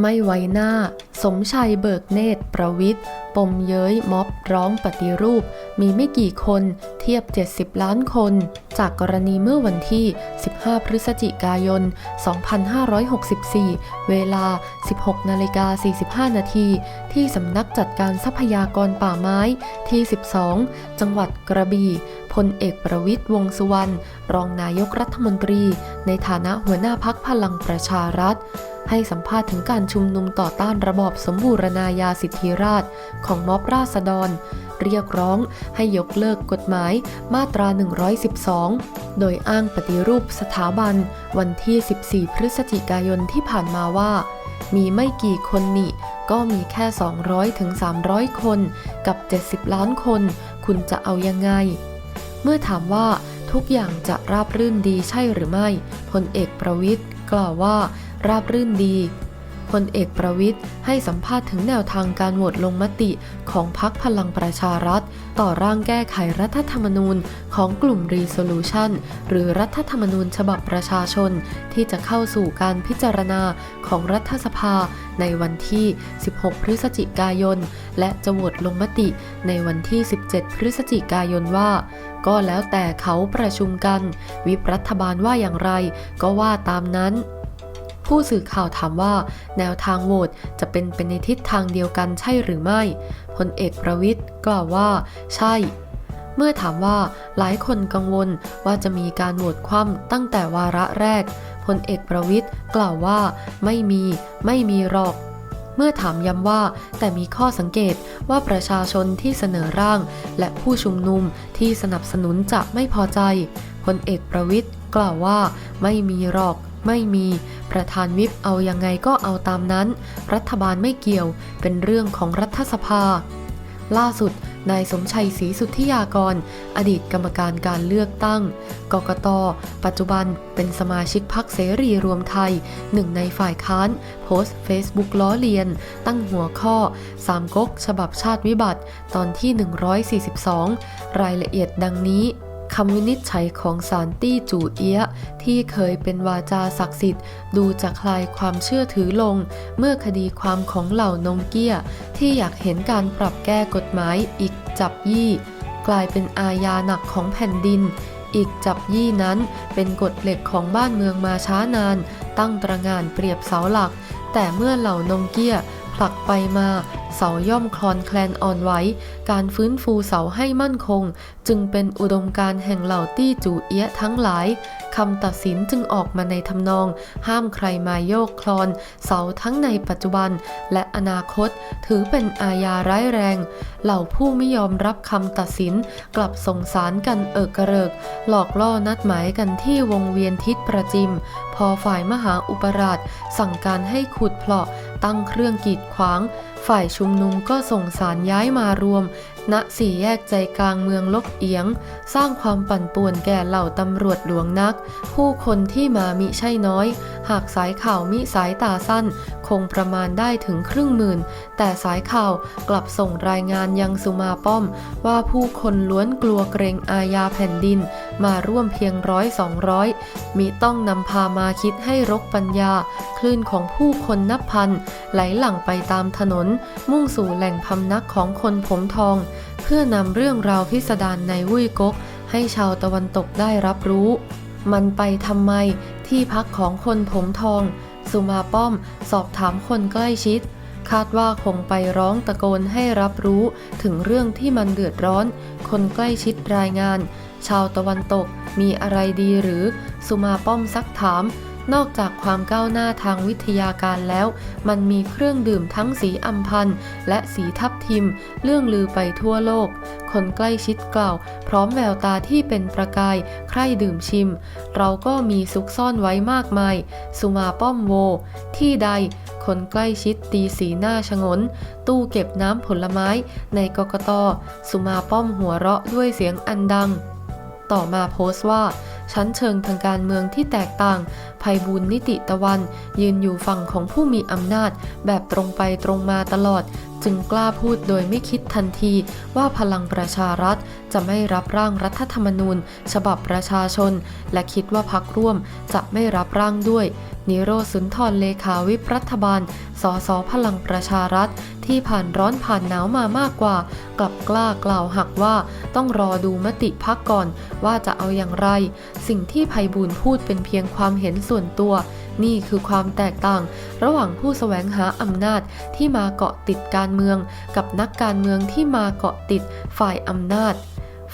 ไม่ไว้หน้า สมชัยเบิกเนตรประวิทย์ปมเย้ยม็อบร้องปฏิรูป มีไม่กี่คนเทียบ 70 ล้านคน จากกรณีเมื่อวันที่ 15 พฤศจิกายน 2564 เวลา 16นาฬิกา45 นาที ที่สำนักจัดการทรัพยากรป่าไม้ที่ 12 จังหวัดกระบี่พลเอกประวิทย์วงษ์สุวรรณรองนายกรัฐมนตรี ในฐานะหัวหน้าพักพลังประชารัฐ ให้สัมภาษณ์ถึงการชุมนุมต่อต้านระบอบสมบูรณาญาสิทธิราชของม็อบราษฎร เรียกร้องให้ยกเลิกกฎหมายมาตรา 112 โดยอ้างปฏิรูปสถาบัน วันที่ 14 พฤศจิกายนที่ผ่านมาว่า มีไม่กี่คนนี่ก็มีแค่ 200ถึง300 คน กับ 70 ล้านคน คุณจะเอายังไง เมื่อถามว่าทุกอย่างจะราบรื่นดีใช่หรือไม่พลเอกประวิทย์กล่าวว่า ราบรื่นดีพลเอกประวิทย์ให้สัมภาษณ์ถึงแนวทางการโหวตลงมติของพรรคพลังประชารัฐ ต่อร่างแก้ไขรัฐธรรมนูญของกลุ่ม Resolution หรือรัฐธรรมนูญฉบับประชาชน ที่จะเข้าสู่การพิจารณาของรัฐสภาในวันที่ 16 พฤศจิกายน และจะโหวตลงมติในวันที่ 17 พฤศจิกายนว่า ก็แล้วแต่เขาประชุมกัน วิปรัฐบาลว่าอย่างไร ก็ว่าตามนั้น ผู้สื่อข่าวถามว่า แนวทางโหวตจะเป็นไปในทิศทางเดียวกันใช่หรือไม่พลเอกประวิทย์กล่าวว่า ใช่ เมื่อถามว่าหลายคนกังวลว่าจะมีการโหวตคว่ำตั้งแต่วาระแรกพลเอกประวิทย์กล่าวว่า ไม่มี ไม่มีหรอกเมื่อถามย้ำว่า แต่มีข้อสังเกตว่าประชาชนที่เสนอร่าง และผู้ชุมนุมที่สนับสนุนจะไม่พอใจพลเอกประวิทย์กล่าวว่า ไม่มีหรอก ไม่มีประธานวิปเอายังไงก็เอาตามนั้น รัฐบาลไม่เกี่ยวเป็นเรื่องของรัฐสภา ล่าสุดนายสมชัยศรีสุทธิยากร อดีตกรรมการการเลือกตั้ง กกต ปัจจุบันเป็นสมาชิกพรรคเสรีรวมไทย หนึ่งในฝ่ายค้าน โพสต์เฟซบุ๊กล้อเลียน ตั้งหัวข้อ สามก๊กฉบับชาติวิบัติ ตอนที่ 142 รายละเอียดดังนี้ คำวินิจฉัยของสารตี้จู่เอียะที่เคยเป็นวาจาศักดิ์สิทธิ์ ดูจะคลายความเชื่อถือลง เมื่อคดีความของเหล่านงเกียที่อยากเห็นการปรับแก้กฎหมายอีกจับยี่ กลายเป็นอาญาหนักของแผ่นดิน อีกจับยี่นั้นเป็นกฎเหล็กของบ้านเมืองมาช้านาน ตั้งตระงานเปรียบเสาหลัก แต่เมื่อเหล่านงเกียผลักไปมา เสาย่อมคลอนแคลนอ่อนไหว การฟื้นฟูเสาให้มั่นคง จึงเป็นอุดมการแห่งเหล่าตี้จู่เอี้ยะทั้งหลาย คำตัดสินจึงออกมาในทำนอง ห้ามใครมาโยกคลอน เสาทั้งในปัจจุบันและอนาคต ถือเป็นอาญาร้ายแรง เหล่าผู้ไม่ยอมรับคำตัดสินกลับส่งสารกันเอิกกระเริก หลอกล่อนัดหมายกันที่วงเวียนทิศประจิม พอฝ่ายมหาอุปราช สั่งการให้ขุดเพลาะตั้งเครื่องกีดขวาง ฝ่ายชุมนุมก็ส่งสารย้ายมารวม ณสี่แยกใจกลางเมืองลกเอียง สร้างความปั่นป่วนแก่เหล่าตำรวจหลวงนัก ผู้คนที่มามิใช่น้อย หากสายข่าวมิสายตาสั้น คงประมาณได้ถึงครึ่งหมื่น แต่สายข่าวกลับส่งรายงานยังสุมาป้อม ว่าผู้คนล้วนกลัวเกรงอาญาแผ่นดิน มาร่วมเพียงร้อยสองร้อยมิต้องนำพามาคิดให้รกปัญญา คลื่นของผู้คนนับพัน ไหลหลั่งไปตามถนน มุ่งสู่แหล่งพำนักของคนผมทอง เพื่อนำเรื่องราวพิสดารในวุ้ยกก ให้ชาวตะวันตกได้รับรู้มันไปทำไมที่พักของคนผมทอง สุมาป้อม สอบถามคนใกล้ชิด คาดว่าคงไปร้องตะโกนให้รับรู้ถึงเรื่องที่มันเดือดร้อน คนใกล้ชิดรายงาน ชาวตะวันตกมีอะไรดีหรือ สุมาป้อมซักถาม นอกจากความก้าวหน้าทางวิทยาการแล้ว มันมีเครื่องดื่มทั้งสีอัมพันธ์และสีทับทิม เรื่องลือไปทั่วโลก คนใกล้ชิดกล่าว พร้อมแววตาที่เป็นประกาย ใคร่ดื่มชิม เราก็มีซุกซ่อนไว้มากมาย สุมาป้อมโว ที่ใด คนใกล้ชิดตีสีหน้าชงน ตู้เก็บน้ำผลไม้ในกกต สุมาป้อมหัวเราะด้วยเสียงอันดัง ต่อมาโพสต์ว่า ชั้นเชิงทางการเมืองที่แตกต่างภัยบุญนิติตะวัน ยืนอยู่ฝั่งของผู้มีอำนาจ แบบตรงไปตรงมาตลอด จึงกล้าพูดโดยไม่คิดทันทีว่าพลังประชารัฐจะไม่รับร่างรัฐธรรมนูญ ฉบับประชาชน และคิดว่าพักร่วมจะไม่รับร่างด้วย นิโรสุนทรเลขาวิปรัฐบาล สสพลังประชารัฐ ที่ผ่านร้อนผ่านหนาวมามากกว่า กลับกล้ากล่าวหักว่าต้องรอดูมติพักก่อนว่าจะเอาอย่างไร สิ่งที่ภัยบูลพูดเป็นเพียงความเห็นส่วนตัว นี่คือความแตกต่าง ระหว่างผู้แสวงหาอำนาจที่มาเกาะติดการเมือง กับนักการเมืองที่มาเกาะติดฝ่ายอำนาจ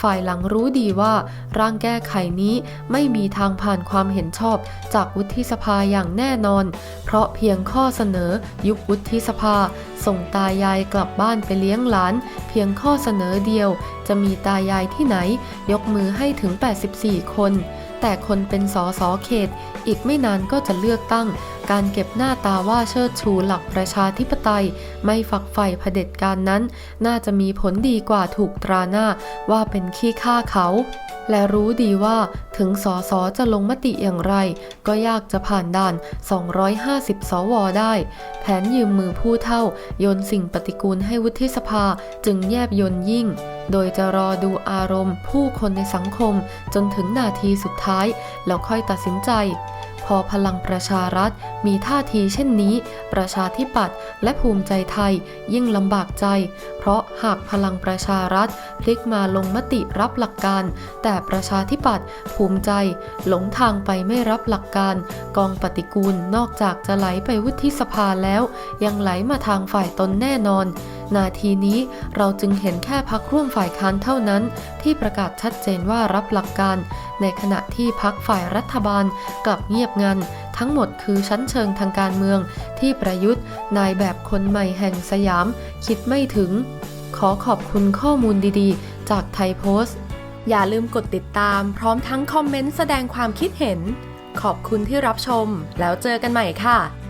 ฝ่ายหลังรู้ดีว่าร่างแก้ไขนี้ไม่มีทางผ่านความเห็นชอบจากวุฒิสภาอย่างแน่นอน เพราะเพียงข้อเสนอยุบวุฒิสภา ส่งตายายกลับบ้านไปเลี้ยงหลาน เพียงข้อเสนอเดียว จะมีตายายที่ไหน ยกมือให้ถึง 84 คน แต่คนเป็นสอสอเขต อีกไม่นานก็จะเลือกตั้งการเก็บหน้าตาว่าเชิดชูหลักประชาธิปไตย ไม่ฝักใฝ่เผด็จการนั้น น่าจะมีผลดีกว่าถูกตราหน้าว่าเป็นขี้ข้าเขา และรู้ดีว่าถึงสอสอจะลงมติอย่างไร ก็ยากจะผ่านด่าน 250 สวได้ แผนยืมมือผู้เท่า โยนสิ่งปฏิกูลให้วุฒิสภาจึงแยบยนยิ่งโดยจะรอดูอารมณ์ผู้คนในสังคมจนถึงนาทีสุดท้าย แล้วค่อยตัดสินใจ อพลังประชารัฐมีท่าทีเช่นนี้ ประชาธิปัตย์และภูมิใจไทยยิ่งลำบากใจ เพราะหากพลังประชารัฐพลิกมาลงมติรับหลักการ แต่ประชาธิปัตย์ภูมิใจ หลงทางไปไม่รับหลักการ กองปฏิกูลนอกจากจะไหลไปวุฒิสภาแล้ว ยังไหลมาทางฝ่ายตนแน่นอน นาทีนี้เราจึงเห็นแค่พักร่วมฝ่ายค้านเท่านั้น ที่ประกาศชัดเจนว่ารับหลักการ ในขณะที่พักฝ่ายรัฐบาลกลับเงียบงัน ทั้งหมดคือชั้นเชิงทางการเมือง ที่ประยุทธ์นายแบบคนใหม่แห่งสยาม คิดไม่ถึง ขอขอบคุณข้อมูลดีๆ จากไทยโพสต์ อย่าลืมกดติดตาม พร้อมทั้งคอมเมนต์แสดงความคิดเห็น ขอบคุณที่รับชม แล้วเจอกันใหม่ค่ะ